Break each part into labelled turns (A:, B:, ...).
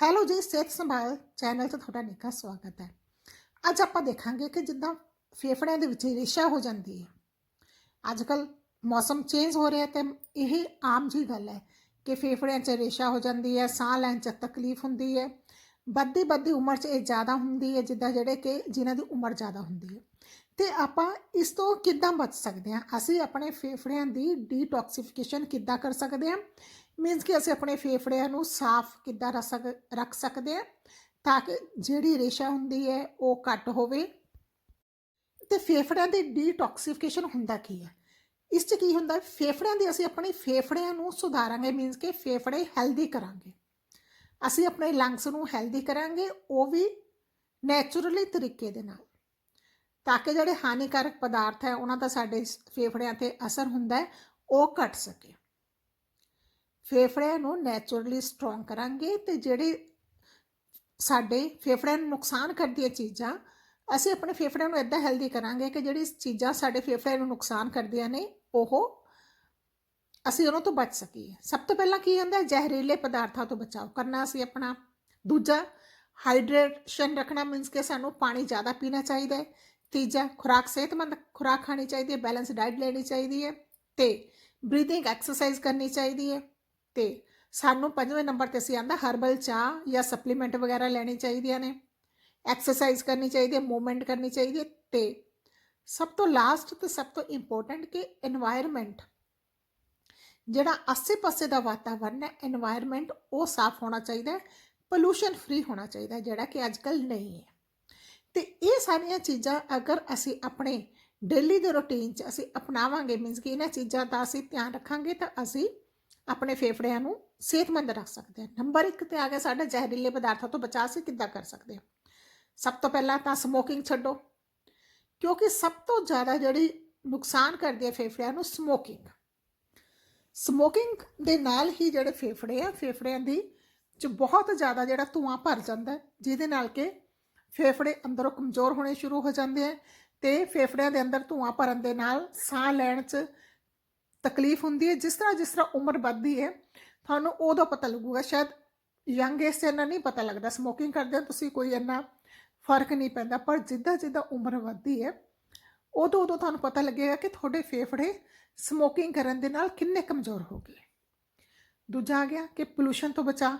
A: Hello ਜੀ ਸਿਹਤ ਸੰਭਾਲ ਚੈਨਲ ਤੇ ਤੁਹਾਡਾ ਨਿੱਘਾ ਸਵਾਗਤ ਹੈ ਅੱਜ ਆਪਾਂ ਦੇਖਾਂਗੇ ਕਿ ਜਿੱਦਾਂ ਫੇਫੜਿਆਂ ਦੇ ਵਿੱਚ ਰੇਸ਼ਾ ਹੋ ਜਾਂਦੀ ਹੈ ਅੱਜ ਕੱਲ ਮੌਸਮ ਚੇਂਜ ਹੋ ਰਿਹਾ ਤੇ ਇਹ ਆਮ ਜੀ ਗੱਲ ਹੈ ਕਿ ਫੇਫੜਿਆਂ 'ਚ ਰੇਸ਼ਾ ਹੋ ਜਾਂਦੀ ਹੈ ਸਾਹ ਲੈਣ 'ਚ ਤਕਲੀਫ ਹੁੰਦੀ ਹੈ ਵੱਧਦੀ ਵੱਧਦੀ ਉਮਰ 'ਚ ਇਹ ਜ਼ਿਆਦਾ ਹੁੰਦੀ ਹੈ ਜਿੱਦਾਂ ਜਿਹੜੇ ਕਿ ਜਿਨ੍ਹਾਂ ਦੀ ਉਮਰ ਜ਼ਿਆਦਾ ਹੁੰਦੀ ਹੈ ਤੇ ਆਪਾਂ ਇਸ ਤੋਂ ਕਿੱਦਾਂ ਬਚ ਸਕਦੇ ਹਾਂ ਅਸੀਂ ਆਪਣੇ ਫੇਫੜਿਆਂ ਦੀ ਡੀਟੌਕਸੀਫਿਕੇਸ਼ਨ ਕਿੱਦਾਂ ਕਰ ਸਕਦੇ ਹਾਂ ਮੀਨਸ ਕਿ ਅਸੀਂ ਆਪਣੇ ਫੇਫੜਿਆਂ ਨੂੰ ਸਾਫ਼ ਕਿੱਦਾਂ ਰੱਖ ਸਕ- ਰੱਖ ਸਕਦੇ ਹਾਂ, ਤਾਂ ਕਿ ਜਿਹੜੀ ਰੇਸ਼ਾ ਹੁੰਦੀ ਹੈ ਉਹ ਘੱਟ ਹੋਵੇ। ਤੇ ਫੇਫੜਿਆਂ ਦੀ ਡੀਟੌਕਸੀਫਿਕੇਸ਼ਨ ਹੁੰਦਾ ਕੀ ਹੈ? ਇਸ 'ਚ ਕੀ ਹੁੰਦਾ? ਫੇਫੜਿਆਂ ਦੀ ਅਸੀਂ ਆਪਣੇ ਫੇਫੜਿਆਂ ਨੂੰ ਸੁਧਾਰਾਂਗੇ ਮੀਨਸ ਕਿ ਫੇਫੜੇ ਹੈਲਦੀ ਕਰਾਂਗੇ। ਅਸੀਂ ਆਪਣੇ ਲੰਗਸ ਨੂੰ ਹੈਲਦੀ ਕਰਾਂਗੇ, ਉਹ ਵੀ ਨੇਚਰਲੀ ਤਰੀਕੇ ਦੇ ਨਾਲ। ਤਾਂ ਕਿ ਜਿਹੜੇ ਹਾਨੀਕਾਰਕ ਪਦਾਰਥ ਹੈ, ਉਹਨਾਂ ਦਾ ਸਾਡੇ ਫੇਫੜਿਆਂ ਤੇ ਅਸਰ ਹੁੰਦਾ ਹੈ, ਉਹ ਘਟ ਸਕੇ। ਫੇਫੜਿਆਂ ਨੂੰ ਨੇਚਰਲੀ ਸਟਰੋਂਗ ਕਰਾਂਗੇ ਤੇ ਜਿਹੜੇ ਸਾਡੇ ਫੇਫੜਿਆਂ ਨੂੰ ਨੁਕਸਾਨ ਕਰਦੀਆਂ ਚੀਜ਼ਾਂ, ਅਸੀਂ ਆਪਣੇ ਫੇਫੜਿਆਂ ਨੂੰ ਇਦਾਂ ਹੈਲਦੀ ਕਰਾਂਗੇ ਕਿ ਜਿਹੜੀ ਚੀਜ਼ਾਂ ਸਾਡੇ ਫੇਫੜਿਆਂ ਨੂੰ ਨੁਕਸਾਨ ਕਰਦੀਆਂ ਨੇ, ਉਹ ਅਸੀਂ ਉਹਨਾਂ ਤੋਂ ਬਚ ਸਕੀਏ। ਸਭ ਤੋਂ ਪਹਿਲਾਂ ਕੀ ਹੁੰਦਾ, ਜ਼ਹਿਰੀਲੇ ਪਦਾਰਥਾਂ ਤੋਂ ਬਚਾਓ ਕਰਨਾ ਅਸੀਂ ਆਪਣਾ। ਦੂਜਾ ਹਾਈਡਰੇਸ਼ਨ ਰੱਖਣਾ ਮੀਨਸ ਕਿ ਸਾਨੂੰ ਪਾਣੀ ਜ਼ਿਆਦਾ ਪੀਣਾ ਚਾਹੀਦਾ ਹੈ। ਤੀਜਾ, ਖੁਰਾਕ ਸਿਹਤਮੰਦ ਖੁਰਾਕ ਖਾਣੀ ਚਾਹੀਦੀ ਹੈ ਬੈਲੈਂਸ ਡਾਈਟ ਲੈਣੀ ਚਾਹੀਦੀ ਹੈ। ਤੇ ਬਰੀਥਿੰਗ ਐਕਸਰਸਾਈਜ਼ ਕਰਨੀ ਚਾਹੀਦੀ ਹੈ। ਤੇ ਸਾਨੂੰ ਪੰਜਵੇਂ ਨੰਬਰ ਤੇ ਸੀ ਆਂਦਾ ਹਰਬਲ ਚਾਹ ਜਾਂ ਸਪਲੀਮੈਂਟ ਵਗੈਰਾ ਲੈਣੀ ਚਾਹੀਦੀਆਂ ਨੇ ਐਕਸਰਸਾਈਜ਼ ਕਰਨੀ ਚਾਹੀਦੀ ਹੈ ਮੂਵਮੈਂਟ ਕਰਨੀ ਚਾਹੀਦੀ ਹੈ ਤੇ ਸਭ ਤੋਂ ਲਾਸਟ ਤੇ ਸਭ ਤੋਂ ਇੰਪੋਰਟੈਂਟ ਕਿ এনवायरमेंट ਜਿਹੜਾ ਆਸੇ ਪਾਸੇ ਦਾ ਵਾਤਾਵਰਨ ਹੈ এনवायरमेंट ਉਹ ਸਾਫ਼ ਹੋਣਾ ਚਾਹੀਦਾ ਹੈ ਪੋਲੂਸ਼ਨ ਫ੍ਰੀ ਹੋਣਾ ਚਾਹੀਦਾ ਜਿਹੜਾ ਕਿ ਅੱਜਕੱਲ ਨਹੀਂ ਹੈ। ਤੇ ਇਹ ਸਾਰੀਆਂ ਚੀਜ਼ਾਂ ਅਗਰ ਅਸੀਂ ਆਪਣੇ ਡੇਲੀ ਦੇ ਰੁਟੀਨ 'ਚ ਅਸੀਂ ਅਪਣਾਵਾਂਗੇ ਮੀਨਸ ਕਿ ਇਹਨਾਂ ਚੀਜ਼ਾਂ ਦਾ ਅਸੀਂ ਧਿਆਨ ਰੱਖਾਂਗੇ ਤਾਂ ਅਸੀਂ ਆਪਣੇ ਫੇਫੜਿਆਂ ਨੂੰ ਸਿਹਤਮੰਦ ਰੱਖ ਸਕਦੇ ਹਾਂ ਨੰਬਰ 1 ਤੇ ਆ ਗਿਆ ਸਾਡਾ ਜ਼ਹਿਰੀਲੇ ਪਦਾਰਥਾਂ ਤੋਂ ਬਚਾਅ, ਅਸੀਂ ਕਿੱਦਾਂ ਕਰ ਸਕਦੇ ਹਾਂ ਸਭ ਤੋਂ ਪਹਿਲਾਂ ਤਾਂ ਸਮੋਕਿੰਗ ਛੱਡੋ, ਕਿਉਂਕਿ ਸਭ ਤੋਂ ਜ਼ਿਆਦਾ ਜਿਹੜੀ ਨੁਕਸਾਨ ਕਰਦੀ ਹੈ ਫੇਫੜਿਆਂ ਨੂੰ ਸਮੋਕਿੰਗ ਸਮੋਕਿੰਗ ਦੇ ਨਾਲ ਹੀ ਜਿਹੜੇ ਫੇਫੜੇ ਆ, ਫੇਫੜਿਆਂ ਦੀ ਚ ਬਹੁਤ ਜ਼ਿਆਦਾ ਜਿਹੜਾ ਧੂਆਂ ਭਰ ਜਾਂਦਾ ਜਿਹਦੇ ਨਾਲ ਕਿ ਫੇਫੜੇ ਅੰਦਰੋਂ ਕਮਜ਼ੋਰ ਹੋਣੇ ਸ਼ੁਰੂ ਹੋ ਜਾਂਦੇ ਆ ਤੇ ਫੇਫੜਿਆਂ ਦੇ ਅੰਦਰ ਧੂਆਂ ਭਰਨ ਦੇ ਨਾਲ ਸਾਹ ਲੈਣ 'ਚ ਤਕਲੀਫ ਹੁੰਦੀ ਹੈ, ਜਿਸ ਤਰ੍ਹਾਂ ਜਿਸ ਤਰ੍ਹਾਂ ਉਮਰ ਵੱਧਦੀ ਹੈ, ਤੁਹਾਨੂੰ ਉਦੋਂ ਪਤਾ ਲੱਗੂਗਾ, ਸ਼ਾਇਦ ਯੰਗ ਏਜ 'ਚ ਇੰਨਾ ਨਹੀਂ ਪਤਾ ਲੱਗਦਾ ਸਮੋਕਿੰਗ ਕਰਦੇ ਹੋ ਤੁਸੀਂ ਕੋਈ ਇੰਨਾ ਫ਼ਰਕ ਨਹੀਂ ਪੈਂਦਾ, ਪਰ ਜਿੱਦਾਂ ਜਿੱਦਾਂ ਉਮਰ ਵੱਧਦੀ ਹੈ, ਉਦੋਂ ਉਦੋਂ ਤੁਹਾਨੂੰ ਪਤਾ ਲੱਗੇਗਾ ਕਿ ਤੁਹਾਡੇ ਫੇਫੜੇ ਸਮੋਕਿੰਗ ਕਰਨ ਦੇ ਨਾਲ ਕਿੰਨੇ ਕਮਜ਼ੋਰ ਹੋ ਗਏ। ਦੂਜਾ ਆ ਗਿਆ ਕਿ ਪੋਲੂਸ਼ਨ ਤੋਂ ਬਚਾ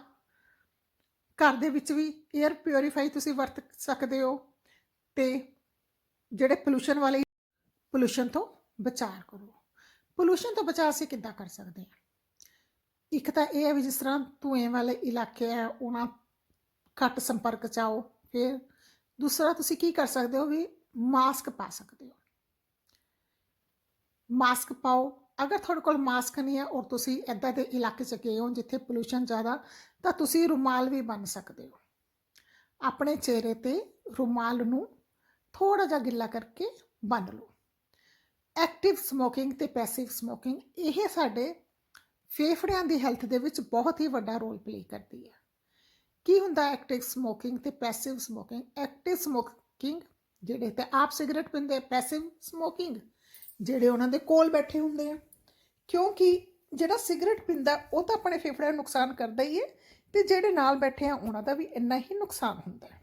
A: ਘਰ ਦੇ ਵਿੱਚ ਵੀ 에ਅਰ ਪਿਉਰੀਫਾਈ ਤੁਸੀਂ ਵਰਤ ਸਕਦੇ ਹੋ ਤੇ ਜਿਹੜੇ ਪੋਲੂਸ਼ਨ ਵਾਲੇ ਪੋਲੂਸ਼ਨ ਤੋਂ ਬਚਾਅ ਕਰੋ। ਪੋਲੂਸ਼ਨ ਤੋਂ ਬਚਾਅ ਅਸੀਂ ਕਿੱਦਾਂ ਕਰ ਸਕਦੇ ਹਾਂ? ਇੱਕ ਤਾਂ ਇਹ ਹੈ ਵੀ ਜਿਸ ਤਰ੍ਹਾਂ ਧੂਏ ਵਾਲੇ ਇਲਾਕੇ ਹੈ ਉਹਨਾਂ ਘੱਟ ਸੰਪਰਕ ਚ ਆਓ, ਫਿਰ ਦੂਸਰਾ ਤੁਸੀਂ ਕੀ ਕਰ ਸਕਦੇ ਹੋ ਵੀ ਮਾਸਕ ਪਾ ਸਕਦੇ ਹੋ। ਮਾਸਕ ਪਾਓ। ਅਗਰ ਤੁਹਾਡੇ ਕੋਲ ਮਾਸਕ ਨਹੀਂ ਹੈ ਔਰ ਤੁਸੀਂ ਐਦਾਂ ਦੇ ਇਲਾਕੇ 'ਚ ਗਏ ਹੋ ਜਿੱਥੇ ਪੋਲੂਸ਼ਨ ਜ਼ਿਆਦਾ, ਤਾਂ ਤੁਸੀਂ ਰੁਮਾਲ ਵੀ ਬੰਨ ਸਕਦੇ ਹੋ। ਆਪਣੇ ਚਿਹਰੇ ਤੇ ਰੁਮਾਲ ਨੂੰ ਥੋੜਾ ਜਿਹਾ ਗਿੱਲਾ ਕਰਕੇ ਬੰਨ ਲਓ। ਐਕਟਿਵ ਸਮੋਕਿੰਗ ਤੇ ਪੈਸਿਵ ਸਮੋਕਿੰਗ ਇਹ ਸਾਡੇ ਫੇਫੜਿਆਂ ਦੀ ਹੈਲਥ ਦੇ ਵਿੱਚ ਬਹੁਤ ਹੀ ਵੱਡਾ ਰੋਲ ਪਲੇ ਕਰਦੀ ਹੈ। ਕੀ ਹੁੰਦਾ ਐਕਟਿਵ ਸਮੋਕਿੰਗ ਤੇ ਪੈਸਿਵ ਸਮੋਕਿੰਗ ਐਕਟਿਵ ਸਮੋਕਿੰਗ ਜਿਹੜੇ ਤੇ ਆਪ ਸਿਗਰਟ ਪੀਂਦੇ ਪੈਸਿਵ ਸਮੋਕਿੰਗ ਜਿਹੜੇ ਉਹਨਾਂ ਦੇ ਕੋਲ ਬੈਠੇ ਹੁੰਦੇ ਆ। ਕਿਉਂਕਿ ਜਿਹੜਾ ਸਿਗਰਟ ਪੀਂਦਾ, ਉਹ ਤਾਂ ਆਪਣੇ ਫੇਫੜਿਆਂ ਨੂੰ ਨੁਕਸਾਨ ਕਰਦਾ ਹੀ ਹੈ ਤੇ ਜਿਹੜੇ ਨਾਲ ਬੈਠੇ ਆ, ਉਹਨਾਂ ਦਾ ਵੀ ਇੰਨਾ ਹੀ ਨੁਕਸਾਨ ਹੁੰਦਾ ਹੈ।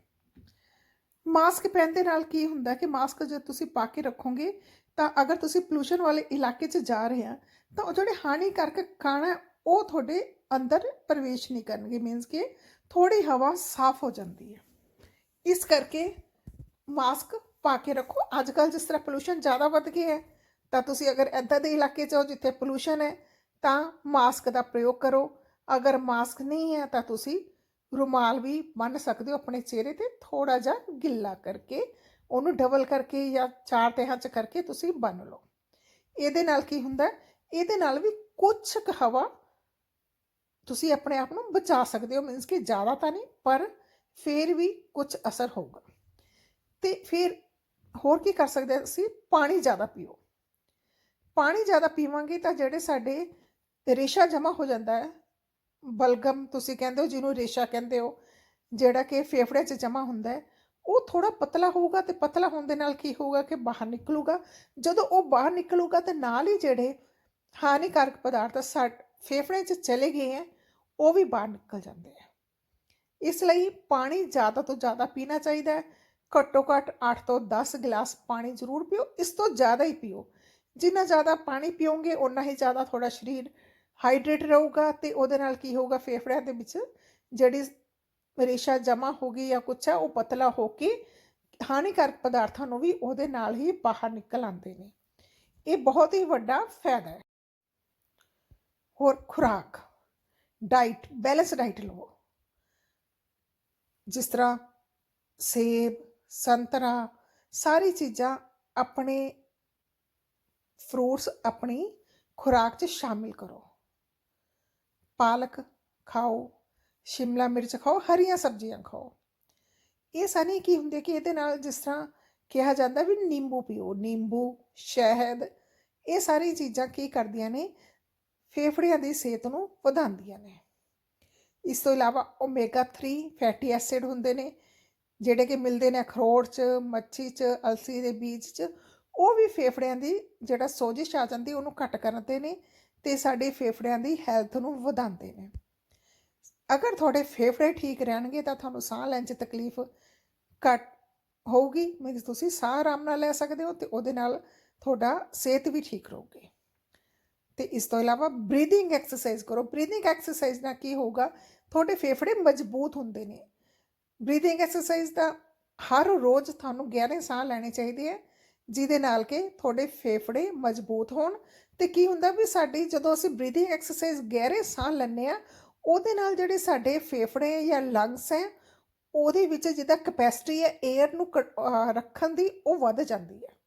A: ਮਾਸਕ ਪਹਿਨ ਦੇ ਨਾਲ ਕੀ ਹੁੰਦਾ ਕਿ ਮਾਸਕ ਜੇ ਤੁਸੀਂ ਪਾ ਕੇ ਰੱਖੋਗੇ ਤਾਂ ਅਗਰ ਤੁਸੀਂ ਪੋਲੂਸ਼ਨ ਵਾਲੇ ਇਲਾਕੇ 'ਚ ਜਾ ਰਹੇ ਆ, ਤਾਂ ਉਹ ਜਿਹੜੇ ਹਾਨੀਕਾਰਕ ਕਣ ਉਹ ਤੁਹਾਡੇ ਅੰਦਰ ਪ੍ਰਵੇਸ਼ ਨਹੀਂ ਕਰਨਗੇ। ਮੀਨਸ ਕਿ ਥੋੜੀ ਹਵਾ ਸਾਫ਼ ਹੋ ਜਾਂਦੀ ਹੈ। ਇਸ ਕਰਕੇ ਮਾਸਕ ਪਾ ਕੇ ਰੱਖੋ। ਅੱਜ ਕੱਲ ਜਿਸ ਤਰ੍ਹਾਂ ਪੋਲੂਸ਼ਨ ਜ਼ਿਆਦਾ ਵੱਧ ਗਿਆ ਹੈ, ਤਾਂ ਤੁਸੀਂ ਅਗਰ ਐਦਾਂ ਦੇ ਇਲਾਕੇ 'ਚ ਹੋ ਜਿੱਥੇ ਪੋਲੂਸ਼ਨ ਹੈ, ਤਾਂ ਮਾਸਕ ਦਾ ਪ੍ਰਯੋਗ ਕਰੋ। ਅਗਰ ਮਾਸਕ ਨਹੀਂ ਹੈ, ਤਾਂ ਤੁਸੀਂ ਰੁਮਾਲ ਵੀ ਬੰਨ ਸਕਦੇ ਹੋ ਆਪਣੇ ਚਿਹਰੇ ਤੇ ਥੋੜਾ ਜਿਹਾ ਗਿੱਲਾ ਕਰਕੇ। ਉਹਨੂੰ ਡਬਲ ਕਰਕੇ ਜਾਂ ਚਾਰ ਤਿਹਾਂ 'ਚ ਕਰਕੇ ਤੁਸੀਂ ਬੰਨ ਲਓ। ਇਹਦੇ ਨਾਲ ਕੀ ਹੁੰਦਾ ਇਹਦੇ ਨਾਲ ਵੀ ਕੁਝ ਕੁ ਹਵਾ ਤੁਸੀਂ ਆਪਣੇ ਆਪ ਨੂੰ ਬਚਾ ਸਕਦੇ ਹੋ ਮੀਨਸ ਕਿ ਜ਼ਿਆਦਾ ਤਾਂ ਨਹੀਂ, ਪਰ ਫਿਰ ਵੀ ਕੁਝ ਅਸਰ ਹੋਊਗਾ। ਤੇ ਫਿਰ ਹੋਰ ਕੀ ਕਰ ਸਕਦੇ ਹਾਂ ਅਸੀਂ? ਪਾਣੀ ਜ਼ਿਆਦਾ ਪੀਓ। ਪਾਣੀ ਜ਼ਿਆਦਾ ਪੀਵਾਂਗੇ ਤਾਂ ਜਿਹੜੇ ਸਾਡੇ ਰੇਸ਼ਾ ਜਮਾ ਹੋ ਜਾਂਦਾ ਹੈ, ਬਲਗਮ ਤੁਸੀਂ ਕਹਿੰਦੇ ਹੋ, ਜਿਹਨੂੰ ਰੇਸ਼ਾ ਕਹਿੰਦੇ ਹੋ, ਜਿਹੜਾ ਕਿ ਫੇਫੜੇ 'ਚ ਜਮਾ ਹੁੰਦਾ ਹੈ ਉਹ ਥੋੜਾ ਪਤਲਾ ਹੋਊਗਾ ਤੇ ਪਤਲਾ ਹੋਣ ਦੇ ਨਾਲ ਕੀ ਹੋਊਗਾ ਕਿ ਬਾਹਰ ਨਿਕਲੂਗਾ ਜਦੋਂ ਉਹ ਬਾਹਰ ਨਿਕਲੂਗਾ ਤੇ ਨਾਲ ਹੀ ਜਿਹੜੇ ਹਾਨੀਕਾਰਕ ਪਦਾਰਥ ਸਾਡੇ ਫੇਫੜੇ 'ਚ ਚਲੇ ਗਏ ਹੈ ਉਹ ਵੀ ਬਾਹਰ ਨਿਕਲ ਜਾਂਦੇ ਆ ਇਸ ਲਈ ਪਾਣੀ ਜ਼ਿਆਦਾ ਤੋਂ ਜ਼ਿਆਦਾ ਪੀਣਾ ਚਾਹੀਦਾ ਹੈ ਘੱਟੋ ਘੱਟ 8 ਤੋਂ 10 ਗਲਾਸ ਪਾਣੀ ਜ਼ਰੂਰ ਪੀਓ ਇਸ ਤੋਂ ਜ਼ਿਆਦਾ ਹੀ ਪੀਓ ਜਿੰਨਾ ਜ਼ਿਆਦਾ ਪਾਣੀ ਪੀਓਗੇ ਉਨਾ ਹੀ ਜ਼ਿਆਦਾ ਤੁਹਾਡਾ ਸਰੀਰ ਹਾਈਡਰੇਟ ਰਹੂਗਾ ਤੇ ਉਹਦੇ ਨਾਲ ਕੀ ਹੋਊਗਾ ਫੇਫੜਿਆਂ ਦੇ ਵਿੱਚ ਜਿਹੜੀ ਰੇਸ਼ਾ ਜਮਾ ਹੋ ਗਈ ਜਾਂ ਕੁਛ ਹੈ, ਉਹ ਪਤਲਾ ਹੋ ਕੇ ਹਾਨੀਕਾਰਕ ਪਦਾਰਥਾਂ ਨੂੰ ਵੀ ਉਹਦੇ ਨਾਲ ਹੀ ਬਾਹਰ ਨਿਕਲ ਆਉਂਦੇ ਨੇ। ਇਹ ਬਹੁਤ ਹੀ ਵੱਡਾ ਫਾਇਦਾ ਹੈ। ਹੋਰ ਖੁਰਾਕ ਡਾਈਟ ਬੈਲੈਂਸ ਡਾਈਟ ਲਵੋ। ਜਿਸ ਤਰ੍ਹਾਂ ਸੇਬ, ਸੰਤਰਾ, ਸਾਰੀ ਚੀਜ਼ਾਂ ਆਪਣੇ ਫਰੂਟਸ ਆਪਣੀ ਖੁਰਾਕ 'ਚ ਸ਼ਾਮਿਲ ਕਰੋ। ਪਾਲਕ ਖਾਓ ਸ਼ਿਮਲਾ ਮਿਰਚ ਖਾਓ, ਹਰੀਆਂ ਸਬਜ਼ੀਆਂ ਖਾਓ। ਇਹ ਸਾਰੀ ਕੀ ਹੁੰਦੇ ਕਿ ਇਹਦੇ ਨਾਲ ਜਿਸ ਤਰ੍ਹਾਂ ਕਿਹਾ ਜਾਂਦਾ ਵੀ ਨਿੰਬੂ ਪੀਓ, ਨਿੰਬੂ, ਸ਼ਹਿਦ, ਇਹ ਸਾਰੀ ਚੀਜ਼ਾਂ ਕੀ ਕਰਦੀਆਂ ਨੇ, ਫੇਫੜਿਆਂ ਦੀ ਸਿਹਤ ਨੂੰ ਵਧਾਉਂਦੀਆਂ ਨੇ। ਇਸ ਤੋਂ ਇਲਾਵਾ ਓਮੇਗਾ 3 ਫੈਟੀ ਐਸਿਡ ਹੁੰਦੇ ਨੇ, ਜਿਹੜੇ ਕਿ ਮਿਲਦੇ ਨੇ ਅਖਰੋਟ 'ਚ, ਮੱਛੀ 'ਚ, ਅਲਸੀ ਦੇ ਬੀਜ 'ਚ, ਉਹ ਵੀ ਫੇਫੜਿਆਂ ਦੀ ਜਿਹੜਾ ਸੋਜਿਸ਼ ਆ ਜਾਂਦੀ, ਉਹਨੂੰ ਘੱਟ ਕਰਦੇ ਨੇ ਤੇ ਸਾਡੇ ਫੇਫੜਿਆਂ ਦੀ ਹੈਲਥ ਨੂੰ ਵਧਾਉਂਦੇ ਨੇ। ਅਗਰ ਤੁਹਾਡੇ ਫੇਫੜੇ ਠੀਕ ਰਹਿਣਗੇ ਤਾਂ ਤੁਹਾਨੂੰ ਸਾਹ ਲੈਣ 'ਚ ਤਕਲੀਫ ਘੱਟ ਹੋਊਗੀ। ਮੀਨਸ ਤੁਸੀਂ ਸਾਹ ਆਰਾਮ ਨਾਲ ਲੈ ਸਕਦੇ ਹੋ ਤੇ ਉਹਦੇ ਨਾਲ ਤੁਹਾਡਾ ਸਿਹਤ ਵੀ ਠੀਕ ਰਹੂਗੀ। ਤੇ ਇਸ ਤੋਂ ਇਲਾਵਾ ਬਰੀਥਿੰਗ ਐਕਸਰਸਾਈਜ਼ ਕਰੋ। ਬਰੀਥਿੰਗ ਐਕਸਰਸਾਈਜ਼ ਨਾਲ ਕੀ ਹੋਊਗਾ? ਤੁਹਾਡੇ ਫੇਫੜੇ ਮਜ਼ਬੂਤ ਹੁੰਦੇ ਨੇ। ਬਰੀਥਿੰਗ ਐਕਸਰਸਾਈਜ਼ ਦਾ ਹਰ ਰੋਜ਼ ਤੁਹਾਨੂੰ ਗਹਿਰੇ ਸਾਹ ਲੈਣੇ ਚਾਹੀਦੇ ਹੈ ਜਿਹਦੇ ਨਾਲ ਕਿ ਤੁਹਾਡੇ ਫੇਫੜੇ ਮਜ਼ਬੂਤ ਹੋਣ। ਤੇ ਕੀ ਹੁੰਦਾ ਵੀ ਸਾਡੀ ਜਦੋਂ ਅਸੀਂ ਬਰੀਥਿੰਗ ਐਕਸਰਸਾਈਜ਼ ਗਹਿਰੇ ਸਾਹ ਲੈਂਦੇ ਆ ਉਹਦੇ ਨਾਲ ਜਿਹੜੇ ਸਾਡੇ ਫੇਫੜੇ ਜਾਂ ਲੰਗਸ ਹੈ, ਉਹਦੇ ਵਿੱਚ ਜਿਹਦਾ ਕਪੈਸਿਟੀ ਹੈ 에ਅਰ ਨੂੰ ਕ- ਰੱਖਣ ਦੀ ਉਹ ਵੱਧ ਜਾਂਦੀ ਹੈ।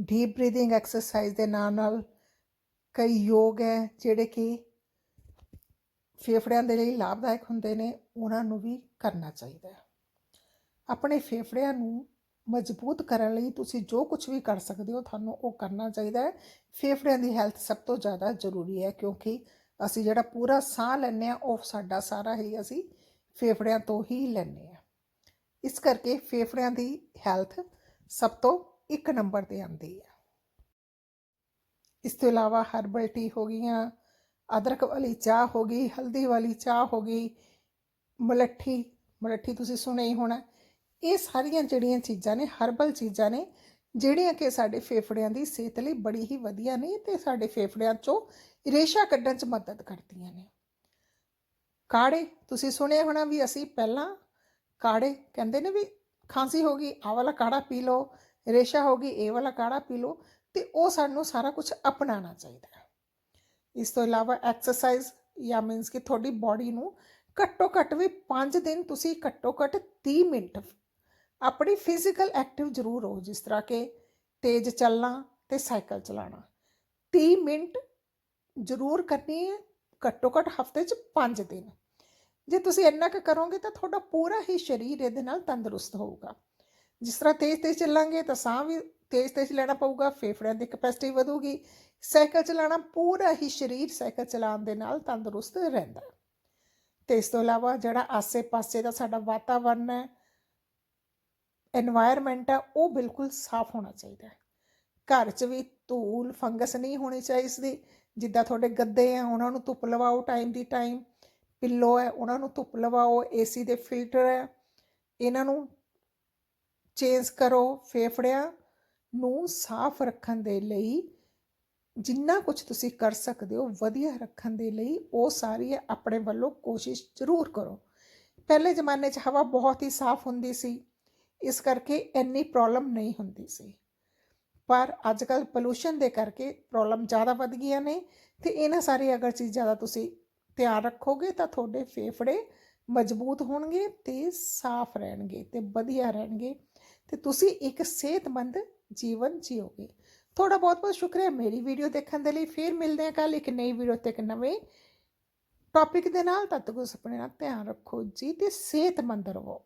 A: ਡੀਪ ਬਰੀਥਿੰਗ ਐਕਸਰਸਾਈਜ਼ ਦੇ ਨਾਲ ਨਾਲ ਕਈ ਯੋਗ ਹੈ, ਜਿਹੜੇ ਕਿ ਫੇਫੜਿਆਂ ਦੇ ਲਈ ਲਾਭਦਾਇਕ ਹੁੰਦੇ ਨੇ, ਉਹਨਾਂ ਨੂੰ ਵੀ ਕਰਨਾ ਚਾਹੀਦਾ ਹੈ। ਆਪਣੇ ਫੇਫੜਿਆਂ ਨੂੰ ਮਜ਼ਬੂਤ ਕਰਨ ਲਈ ਤੁਸੀਂ ਜੋ ਕੁਝ ਵੀ ਕਰ ਸਕਦੇ ਹੋ, ਤੁਹਾਨੂੰ ਉਹ ਕਰਨਾ ਚਾਹੀਦਾ ਹੈ। ਫੇਫੜਿਆਂ ਦੀ ਹੈਲਥ ਸਭ ਤੋਂ ਜ਼ਿਆਦਾ ਜ਼ਰੂਰੀ ਹੈ, ਕਿਉਂਕਿ ਅਸੀਂ ਜਿਹੜਾ ਪੂਰਾ ਸਾਹ ਲੈਂਦੇ ਆ ਉਹ ਸਾਡਾ ਸਾਰਾ ਹੀ ਅਸੀਂ ਫੇਫੜਿਆਂ ਤੋਂ ਹੀ ਲੈਂਦੇ ਆ ਇਸ ਕਰਕੇ ਫੇਫੜਿਆਂ ਦੀ ਹੈਲਥ ਸਭ ਤੋਂ ਇੱਕ ਨੰਬਰ ਤੇ ਆਉਂਦੀ ਹੈ। ਇਸ ਤੋਂ ਇਲਾਵਾ ਹਰਬਲ ਟੀ ਹੋ ਗਈਆਂ, ਅਦਰਕ ਵਾਲੀ ਚਾਹ ਹੋ ਗਈ, ਹਲਦੀ ਵਾਲੀ ਚਾਹ ਹੋ ਗਈ, ਮਲੱਠੀ ਮਲੱਠੀ ਤੁਸੀਂ ਸੁਣਿਆ ਹੀ ਹੋਣਾ ਇਹ ਸਾਰੀਆਂ ਜਿਹੜੀਆਂ ਚੀਜ਼ਾਂ ਨੇ ਹਰਬਲ ਚੀਜ਼ਾਂ ਨੇ, ਜਿਹੜੀਆਂ ਕਿ ਸਾਡੇ ਫੇਫੜਿਆਂ ਦੀ ਸਿਹਤ ਲਈ ਬੜੀ ਹੀ ਵਧੀਆ ਨੇ ਤੇ ਸਾਡੇ ਫੇਫੜਿਆਂ ਚੋਂ ਰੇਸ਼ਾ ਕੱਢਣ 'ਚ ਮਦਦ ਕਰਦੀਆਂ ਨੇ। ਕਾੜੇ, ਤੁਸੀਂ ਸੁਣਿਆ ਹੋਣਾ ਵੀ ਅਸੀਂ ਪਹਿਲਾਂ ਕਾੜੇ ਕਹਿੰਦੇ ਨੇ ਵੀ ਖਾਂਸੀ ਹੋ ਗਈ, ਆਹ ਵਾਲਾ ਕਾੜਾ ਪੀ ਲਓ, ਰੇਸ਼ਾ ਹੋ ਗਈ, ਇਹ ਵਾਲਾ ਕਾੜਾ ਪੀ ਲਓ ਤੇ ਉਹ ਸਾਨੂੰ ਸਾਰਾ ਕੁਝ ਅਪਣਾਉਣਾ ਚਾਹੀਦਾ ਹੈ। ਇਸ ਤੋਂ ਇਲਾਵਾ ਐਕਸਰਸਾਈਜ਼ ਜਾਂ ਮੀਨਸ ਕਿ ਤੁਹਾਡੀ ਬਾਡੀ ਨੂੰ ਘੱਟੋ ਘੱਟ ਵੀ 5 ਦਿਨ ਤੁਸੀਂ ਘੱਟੋ ਘੱਟ 30 ਮਿੰਟ ਆਪਣੀ ਫਿਜ਼ੀਕਲ ਐਕਟਿਵ ਜ਼ਰੂਰ ਹੋ ਜਿਸ ਤਰ੍ਹਾਂ ਕਿ ਤੇਜ਼ ਚੱਲਣਾ ਤੇ ਸਾਈਕਲ ਚਲਾਉਣਾ। 30 ਮਿੰਟ ਜ਼ਰੂਰ ਕਰਨੀ ਹੈ, ਘੱਟੋ ਘੱਟ ਹਫ਼ਤੇ 'ਚ 5 ਦਿਨ। ਜੇ ਤੁਸੀਂ ਇੰਨਾ ਕੁ ਕਰੋਗੇ ਤਾਂ ਤੁਹਾਡਾ ਪੂਰਾ ਹੀ ਸਰੀਰ ਇਹਦੇ ਨਾਲ ਤੰਦਰੁਸਤ ਹੋਊਗਾ। ਜਿਸ ਤਰ੍ਹਾਂ ਤੇਜ਼ ਤੇਜ਼ ਚੱਲਾਂਗੇ ਤਾਂ ਸਾਹ ਵੀ ਤੇਜ਼ ਤੇਜ਼ ਲੈਣਾ ਪਊਗਾ, ਫੇਫੜਿਆਂ ਦੀ ਕਪੈਸਿਟੀ ਵਧੂਗੀ। ਸਾਈਕਲ ਚਲਾਉਣਾ ਪੂਰਾ ਹੀ ਸਰੀਰ ਸਾਈਕਲ ਚਲਾਉਣ ਦੇ ਨਾਲ ਤੰਦਰੁਸਤ ਰਹਿੰਦਾ। ਹੈ। ਤੇ ਇਸ ਤੋਂ ਇਲਾਵਾ ਜਿਹੜਾ ਆਸੇ-ਪਾਸੇ ਦਾ ਸਾਡਾ ਵਾਤਾਵਰਨ ਹੈ এনवायरमेंट ਆ, ਉਹ ਬਿਲਕੁਲ ਸਾਫ਼ ਹੋਣਾ ਚਾਹੀਦਾ ਹੈ। ਘਰ 'ਚ ਵੀ ਧੂਲ, ਫੰਗਸ ਨਹੀਂ ਹੋਣੀ ਚਾਹੀਦੀ ਜਿੱਦਾਂ ਤੁਹਾਡੇ ਗੱਦੇ ਆ, ਉਹਨਾਂ ਨੂੰ ਧੁੱਪ ਲਵਾਓ ਟਾਈਮ ਦੀ ਟਾਈਮ ਪਿੱਲੋ ਹੈ, ਉਹਨਾਂ ਨੂੰ ਧੁੱਪ ਲਵਾਓ ਏਸੀ ਦੇ ਫਿਲਟਰ ਹੈ, ਇਹਨਾਂ ਨੂੰ ਚੇਂਜ ਕਰੋ, ਫੇਫੜਿਆਂ ਨੂੰ ਸਾਫ਼ ਰੱਖਣ ਦੇ ਲਈ ਜਿੰਨਾ ਕੁਝ ਤੁਸੀਂ ਕਰ ਸਕਦੇ ਹੋ, ਵਧੀਆ ਰੱਖਣ ਦੇ ਲਈ ਉਹ ਸਾਰੀ ਆਪਣੇ ਵੱਲੋਂ ਕੋਸ਼ਿਸ਼ ਜ਼ਰੂਰ ਕਰੋ। ਪਹਿਲੇ ਜ਼ਮਾਨੇ 'ਚ ਹਵਾ ਬਹੁਤ ਹੀ ਸਾਫ਼ ਹੁੰਦੀ ਸੀ। ਇਸ ਕਰਕੇ ਇੰਨੀ ਪ੍ਰੋਬਲਮ ਨਹੀਂ ਹੁੰਦੀ ਸੀ। ਪਰ ਅੱਜ ਕੱਲ ਪੋਲੂਸ਼ਨ ਦੇ ਕਰਕੇ ਪ੍ਰੋਬਲਮ ਜ਼ਿਆਦਾ ਵੱਧ ਗਈਆਂ ਨੇ ਤੇ ਇਹਨਾਂ ਸਾਰੇ ਅਗਰ ਚੀਜ਼ਾਂ ਦਾ ਤੁਸੀਂ ਧਿਆਨ ਰੱਖੋਗੇ ਤਾਂ ਤੁਹਾਡੇ ਫੇਫੜੇ ਮਜ਼ਬੂਤ ਹੋਣਗੇ ਤੇ ਸਾਫ਼ ਰਹਿਣਗੇ ਤੇ ਵਧੀਆ ਰਹਿਣਗੇ ਤੇ ਤੁਸੀਂ ਇੱਕ ਸਿਹਤਮੰਦ ਜੀਵਨ ਜੀਓਗੇ। ਤੁਹਾਡਾ ਬਹੁਤ ਬਹੁਤ ਸ਼ੁਕਰੀਆ ਮੇਰੀ ਵੀਡੀਓ ਦੇਖਣ ਦੇ ਲਈ। ਫਿਰ ਮਿਲਦੇ ਹਾਂ ਕੱਲ ਇੱਕ ਨਈ ਵੀਡੀਓ ਤੇ ਇੱਕ ਨਵੇਂ ਟੌਪਿਕ ਦੇ ਨਾਲ। ਤਦ ਤੱਕ ਤੁਸੀਂ ਆਪਣੇ ਨਾਲ ਧਿਆਨ ਰੱਖੋ ਜੀ ਤੇ ਸਿਹਤਮੰਦ ਰਹੋ।